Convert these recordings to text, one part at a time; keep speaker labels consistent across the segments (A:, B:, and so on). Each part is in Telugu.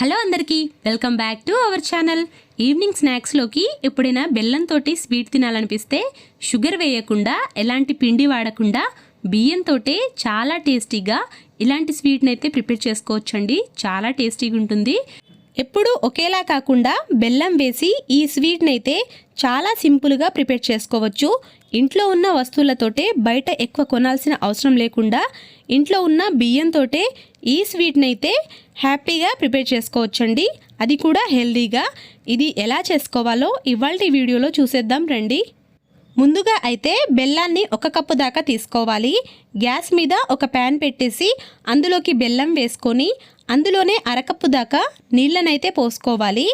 A: హలో అందరికీ welcome back to our channel. Evening స్నాక్స్లోకి ఎప్పుడైనా బెల్లంతో స్వీట్ తినాలనిపిస్తే షుగర్ వేయకుండా ఎలాంటి పిండి వాడకుండా బియ్యంతో చాలా టేస్టీగా ఇలాంటి స్వీట్ని అయితే ప్రిపేర్ చేసుకోవచ్చండి. చాలా టేస్టీగా ఉంటుంది. ఎప్పుడు ఒకేలా కాకుండా బెల్లం వేసి ఈ స్వీట్ని అయితే చాలా సింపుల్గా ప్రిపేర్ చేసుకోవచ్చు. ఇంట్లో ఉన్న వస్తువులతోటే బయట ఎక్కువ కొనాల్సిన అవసరం లేకుండా ఇంట్లో ఉన్న బియ్యంతోటే ఈ స్వీట్ని అయితే హ్యాపీగా ప్రిపేర్ చేసుకోవచ్చండి. అది కూడా హెల్దీగా. ఇది ఎలా చేసుకోవాలో ఇవాళ వీడియోలో చూసేద్దాం రండి. ముందుగా అయితే బెల్లాన్ని ఒక కప్పు దాకా తీసుకోవాలి. గ్యాస్ మీద ఒక ప్యాన్ పెట్టేసి అందులోకి బెల్లం వేసుకొని అందులోనే అరకప్పు దాకా నీళ్ళనైతే పోసుకోవాలి.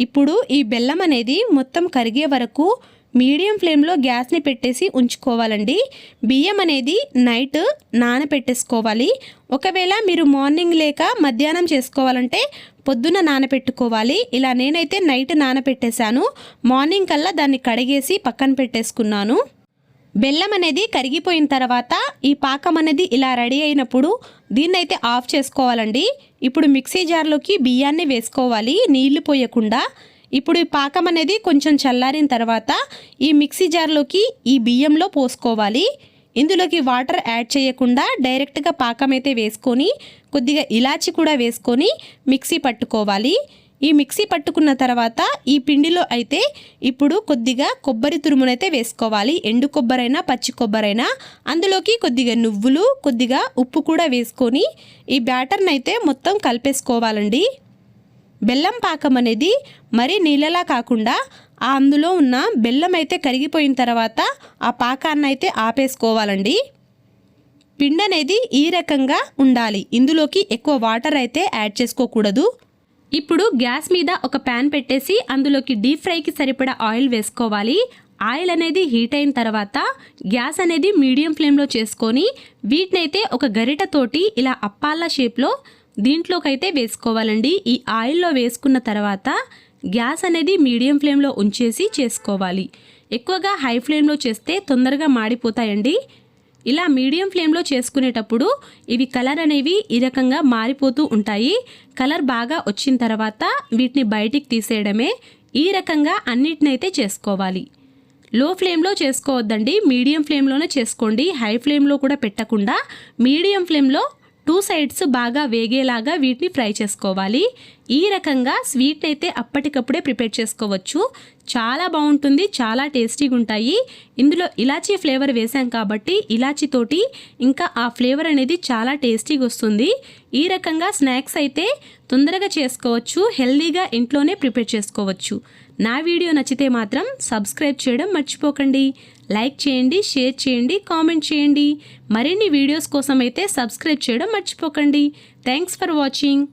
A: ఇప్పుడు ఈ బెల్లం అనేది మొత్తం కరిగే వరకు మీడియం ఫ్లేమ్లో గ్యాస్ని పెట్టేసి ఉంచుకోవాలండి. బియ్యం అనేది నైట్ నానపెట్టేసుకోవాలి. ఒకవేళ మీరు మార్నింగ్ లేక మధ్యాహ్నం చేసుకోవాలంటే పొద్దున నానపెట్టుకోవాలి. ఇలా నేనైతే నైట్ నానపెట్టేశాను. మార్నింగ్ కల్లా దాన్ని కడిగేసి పక్కన పెట్టేసుకున్నాను. బెల్లం అనేది కరిగిపోయిన తర్వాత ఈ పాకం అనేది ఇలా రెడీ అయినప్పుడు దీన్నైతే ఆఫ్ చేసుకోవాలండి. ఇప్పుడు మిక్సీ జార్లోకి బియ్యాన్ని వేసుకోవాలి. నీళ్ళు పోయకుండా. ఇప్పుడు ఈ పాకం అనేది కొంచెం చల్లారిన తర్వాత ఈ మిక్సీ జార్లోకి ఈ బియ్యంలో పోసుకోవాలి. ఇందులోకి వాటర్ యాడ్ చేయకుండా డైరెక్ట్గా పాకం అయితే వేసుకొని కొద్దిగా ఇలాచి కూడా వేసుకొని మిక్సీ పట్టుకోవాలి. ఈ మిక్సీ పట్టుకున్న తర్వాత ఈ పిండిలో అయితే ఇప్పుడు కొద్దిగా కొబ్బరి తురుమునైతే వేసుకోవాలి. ఎండు కొబ్బరైనా పచ్చి కొబ్బరైనా. అందులోకి కొద్దిగా నువ్వులు కొద్దిగా ఉప్పు కూడా వేసుకొని ఈ బ్యాటర్ని అయితే మొత్తం కలిపేసుకోవాలండి. బెల్లం పాకం అనేది మరీ నీళ్ళలా కాకుండా ఆ అందులో ఉన్న బెల్లం అయితే కరిగిపోయిన తర్వాత ఆ పాకాన్ని అయితే ఆపేసుకోవాలండి. పిండి అనేది ఈ రకంగా ఉండాలి. ఇందులోకి ఎక్కువ వాటర్ అయితే యాడ్ చేసుకోకూడదు. ఇప్పుడు గ్యాస్ మీద ఒక ప్యాన్ పెట్టేసి అందులోకి డీప్ ఫ్రైకి సరిపడా ఆయిల్ వేసుకోవాలి. ఆయిల్ అనేది హీట్ అయిన తర్వాత గ్యాస్ అనేది మీడియం ఫ్లేమ్లో చేసుకొని వీటినైతే ఒక గరిటతోటి ఇలా అప్పాల షేప్లో దీంట్లోకైతే వేసుకోవాలండి. ఈ ఆయిల్లో వేసుకున్న తర్వాత గ్యాస్ అనేది మీడియం ఫ్లేమ్లో ఉంచేసి చేసుకోవాలి. ఎక్కువగా హై ఫ్లేమ్లో చేస్తే తొందరగా మాడిపోతాయండి. ఇలా మీడియం ఫ్లేమ్లో చేసుకునేటప్పుడు ఇవి కలర్ అనేవి ఈ రకంగా మారిపోతూ ఉంటాయి. కలర్ బాగా వచ్చిన తర్వాత వీటిని బయటికి తీసేయడమే ఈ రకంగా అన్నిటినైతే చేసుకోవాలి. లో ఫ్లేమ్లో చేసుకోవద్దండి. మీడియం ఫ్లేమ్లోనే చేసుకోండి. హై ఫ్లేమ్లో కూడా పెట్టకుండా మీడియం ఫ్లేమ్లో టూ సైడ్స్ బాగా వేగేలాగా వీటిని ఫ్రై చేసుకోవాలి. ఈ రకంగా స్వీట్ అయితే అప్పటికప్పుడే ప్రిపేర్ చేసుకోవచ్చు. చాలా బాగుంటుంది చాలా టేస్టీగా ఉంటాయి ఇందులో ఇలాచీ ఫ్లేవర్ వేసాం కాబట్టి ఇలాచీతోటి ఇంకా ఆ ఫ్లేవర్ అనేది చాలా టేస్టీగా వస్తుంది ఈ రకంగా స్నాక్స్ అయితే తొందరగా చేసుకోవచ్చు హెల్దీగా ఇంట్లోనే ప్రిపేర్ చేసుకోవచ్చు. నా వీడియో నచ్చితే మాత్రం సబ్స్క్రైబ్ చేయడం మర్చిపోకండి. లైక్ చేయండి షేర్ చేయండి కామెంట్ చేయండి. మరిన్ని వీడియోస్ కోసం అయితే సబ్స్క్రైబ్ చేయడం మర్చిపోకండి. Thanks for watching.